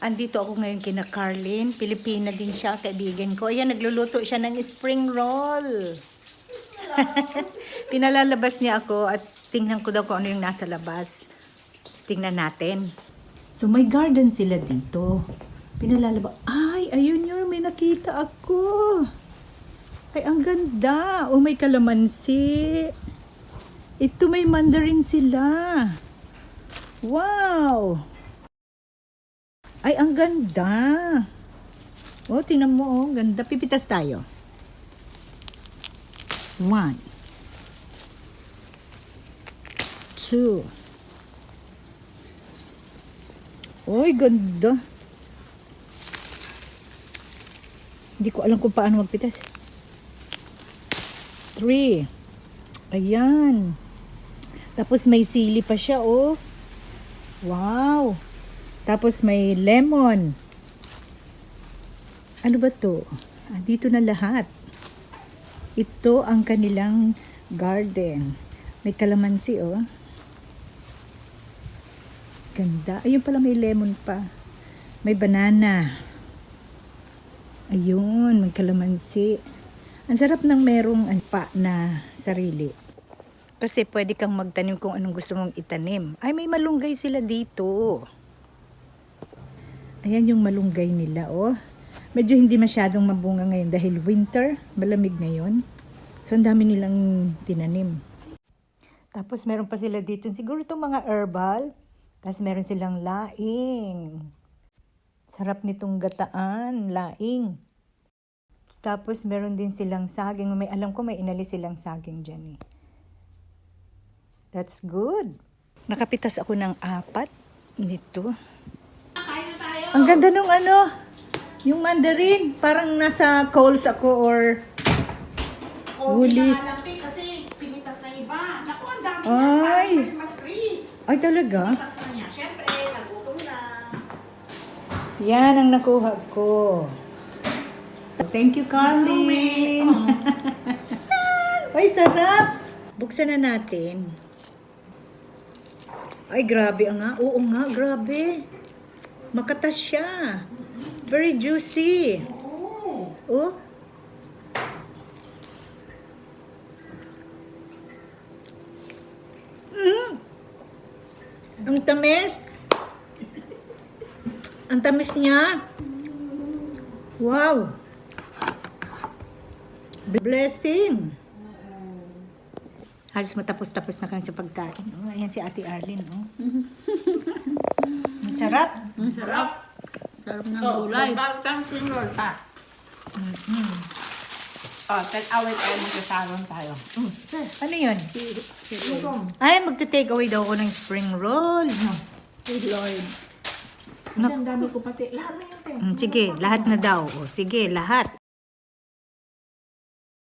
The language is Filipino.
Andito ako ngayon kina Carlin. Pilipina din siya, kaibigan ko. Ayan, nagluluto siya ng spring roll. Pinalalabas niya ako at tingnan ko daw kung ano yung nasa labas. Tingnan natin. So may garden sila dito. Pinalalabas. Ay, ayun yun, may nakita ako. Ay, ang ganda. Oh, may kalamansi. Ito may mandarin sila. Wow! Ay, ang ganda. Oh, tingnan mo, oh. Ganda. Pipitas tayo. One. Two. Oy, ganda. Hindi ko alam kung paano magpitas. Three. Ayan. Tapos may sili pa siya, oh. Wow. Tapos may lemon. Ano ba to? Ah, dito na lahat. Ito ang kanilang garden. May kalamansi, oh. Ganda. Ayun pala may lemon pa. May banana. Ayun, may kalamansi. Ang sarap ng merong pa na sarili. Kasi pwede kang magtanim kung anong gusto mong itanim. Ay, may malunggay sila dito. Ayan yung malunggay nila, oh. Medyo hindi masyadong mabunga ngayon dahil winter, malamig ngayon. So, ang dami nilang tinanim. Tapos, meron pa sila dito, siguro itong mga herbal. Tapos, meron silang laing. Sarap nitong gataan, laing. Tapos, meron din silang saging. May, alam ko may inalis silang saging dyan, eh. That's good. Nakapitas ako ng apat nito. Ang ganda nung ano, yung mandarin. Parang nasa Coles ako or Woolies. Kasi pinitas na iba. Naku, ang dami Ay. niya. Christmas tree. Ay talaga? Pinitas na niya. Siyempre, nagutom na. Yan ang nakuha ko. Thank you, Carly. Ay, sarap. Buksan na natin. Ay, grabe ang nga. Oo nga, grabe. Makatas siya. Very juicy. Oh. Mm. Ang tamis. Ang tamis niya. Wow. Blessing. Halos matapos-tapos na kami sa pagkain. Oh, ayan si Ate Arlene. Oh. Sarap. Ang sarap. Sarap ng So, gulay. magbaltang sinrol pa. Oh, then away tayo magkasaron tayo. Mm. Ano yun? Ay, magte-take away daw ako ng spring roll. Good Lord. Ang dami ko pati. Lahat na yun, te. Mm, sige, lahat na daw. O, sige, lahat.